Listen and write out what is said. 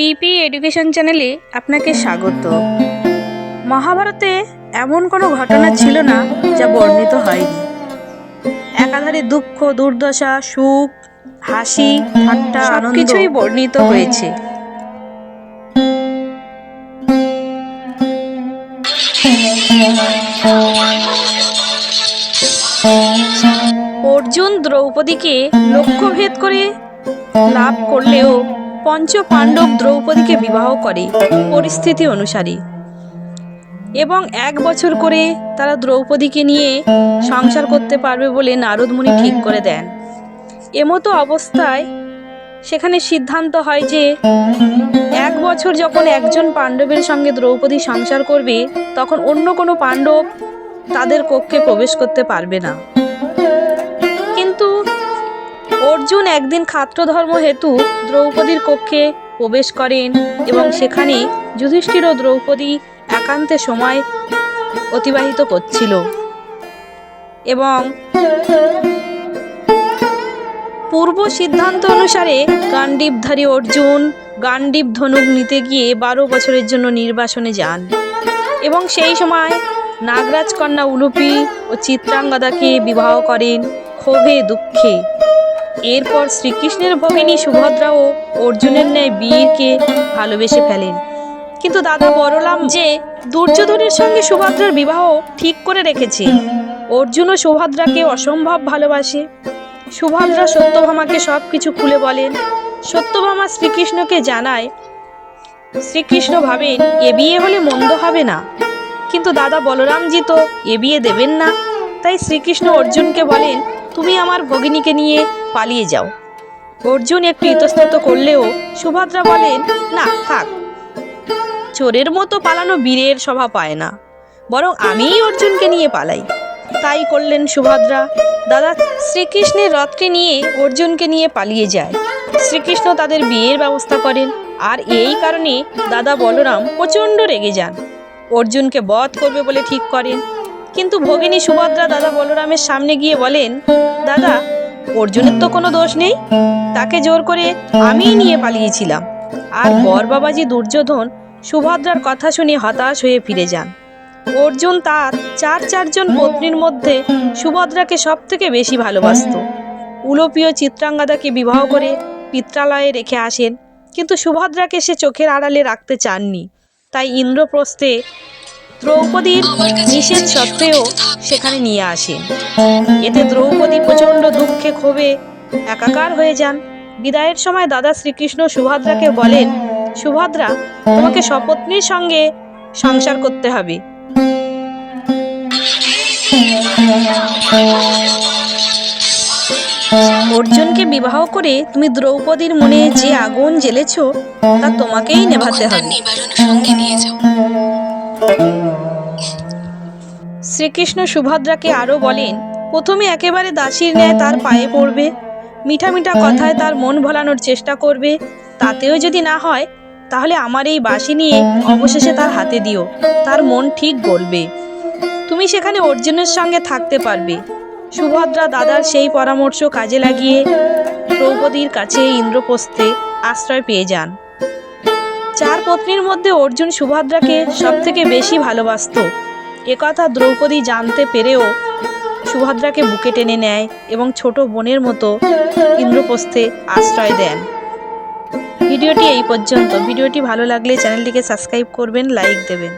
পিপি education চ্যানেলে আপনাকে স্বাগত। মহাভারতে এমন কোনো ঘটনা ছিল না যা বর্ণিত হয়নি। একাধারে দুঃখ দুর্দশা সুখ হাসি ঠাট্টা আনন্দ কিছুই বর্ণিত হয়েছে। অর্জুন দ্রৌপদীকে লক্ষ্যভেদ করে লাভ করলেও পঞ্চ পাণ্ডব দ্রৌপদীকে বিবাহ করে পরিস্থিতি অনুসারে। এবং এক বছর করে তারা দ্রৌপদীকে নিয়ে সংসার করতে পারবে বলে নারদমুনি ঠিক করে দেন। এমতো অবস্থায় সেখানে সিদ্ধান্ত হয় যে, এক বছর যখন একজন পাণ্ডবের সঙ্গে দ্রৌপদী সংসার করবে, তখন অন্য কোনো পাণ্ডব তাদের কক্ষে প্রবেশ করতে পারবে না। কিন্তু অর্জুন একদিন খাত্রধর্ম হেতু দ্রৌপদীর কক্ষে প্রবেশ করেন এবং সেখানে যুধিষ্ঠির ও দ্রৌপদী একান্তে সময় অতিবাহিত করছিল। এবং পূর্ব সিদ্ধান্ত অনুসারে গান্ডীবধারী অর্জুন গান্ডীব ধনুক নিতে গিয়ে বারো বছরের জন্য নির্বাসনে যান এবং সেই সময় নাগরাজ কন্যা উলুপি ও চিত্রাঙ্গদাকে বিবাহ করেন ক্ষোভে দুঃখে। এরপর শ্রীকৃষ্ণের ভগিনী সুভদ্রাও অর্জুনের ন্যায় বীরকে ভালোবেসে ফেলেন। কিন্তু দাদা বড়লাম যে, দুর্যোধনের সঙ্গে সুভদ্রার বিবাহ ঠিক করে রেখেছে। অর্জুন ও সুভদ্রাকে অসম্ভব ভালোবাসে। সুভদ্রা সত্যভামাকে সব কিছু খুলে বলেন। সত্যভামা শ্রীকৃষ্ণকে জানায়, শ্রীকৃষ্ণ ভাবেন, এ বিয়ে হলে মন্দ হবে না। কিন্তু দাদা বলরামজি তো এ বিয়ে দেবেন না। তাই শ্রীকৃষ্ণ অর্জুনকে বলেন তুমি আমার ভগিনীকে নিয়ে পালিয়ে যাও। অর্জুন একটু ইতস্তত করলেও সুভদ্রা বলেন, না, থাক। চোরের মতো পালানো বীরের স্বভাব পায় না। বরং আমিই অর্জুনকে নিয়ে পালাই। তাই করলেন সুভদ্রা। দাদা শ্রীকৃষ্ণের রথটি নিয়ে অর্জুনকে নিয়ে পালিয়ে যায়। শ্রীকৃষ্ণ তাদের বিয়ের ব্যবস্থা করেন। আর এই কারণে দাদা বলরাম প্রচণ্ড রেগে যান। অর্জুনকে বধ করবে বলে ঠিক করেন। কিন্তু ভগিনী সুভদ্রা দাদা বলরামের সামনে গিয়ে বলেন, দাদা, অর্জুনের তো কোনো দোষ নেই। তাকে জোর করে আমিই নিয়ে পালিয়েছিলাম। আর বর বাবাজি দুর্যোধন সুভদ্রার কথা শুনে হতাশ হয়ে ফিরে যান। অর্জুন তার চার চারজন পত্নীর মধ্যে সুভদ্রাকে সব থেকে বেশি ভালোবাসত। উলোপীয় চিত্রাঙ্গাদাকে বিবাহ করে পিত্রালয়ে রেখে আসেন, কিন্তু সুভদ্রাকে সে চোখের আড়ালে রাখতে চাননি। তাই ইন্দ্রপ্রস্থে দ্রৌপদীর নিষেধ সত্ত্বেও সেখানে নিয়ে আসেন এতে দ্রৌপদী প্রচণ্ড দুঃখে ক্ষোভে একাকার হয়ে যান। বিদায়ের সময় দাদা শ্রীকৃষ্ণ সুভদ্রাকে বলেন, সুভদ্রা, তোমাকে সপত্নীর সঙ্গে সংসার করতে হবে। অর্জুনকে বিবাহ করে তুমি দ্রৌপদীর মনে যে আগুন জ্বেলেছ, তা তোমাকেই নেভাতে হবে। নিয়ে যাও শ্রীকৃষ্ণ সুভদ্রাকে আরও বলেন, প্রথমে একেবারে দাসীর ন্যায় তার পায়ে পড়বে, মিঠা মিঠা কথায় তার মন ভোলানোর চেষ্টা করবে, তাতেও যদি না হয়, তাহলে আমার এই বাঁশি নিয়ে অবশেষে তার হাতে দিও, তার মন ঠিক গলবে। তুমি সেখানে অর্জুনের সঙ্গে থাকতে পারবে। সুভদ্রা দাদার সেই পরামর্শ কাজে লাগিয়ে দ্রৌপদীর কাছে ইন্দ্রপ্রস্থে আশ্রয় পেয়ে যান। চার পত্নীর মধ্যে অর্জুন সুভদ্রাকে সব থেকে বেশি ভালোবাসত। একথা দ্রৌপদী জানতে পেরেও সুভদ্রাকে বুকে টেনে নেয় এবং ছোট বোনের মতো ইন্দ্রপ্রস্থে আশ্রয় দেন। ভিডিওটি এই পর্যন্ত। ভিডিওটি ভালো লাগলে চ্যানেলটিকে সাবস্ক্রাইব করবেন, লাইক দেবেন।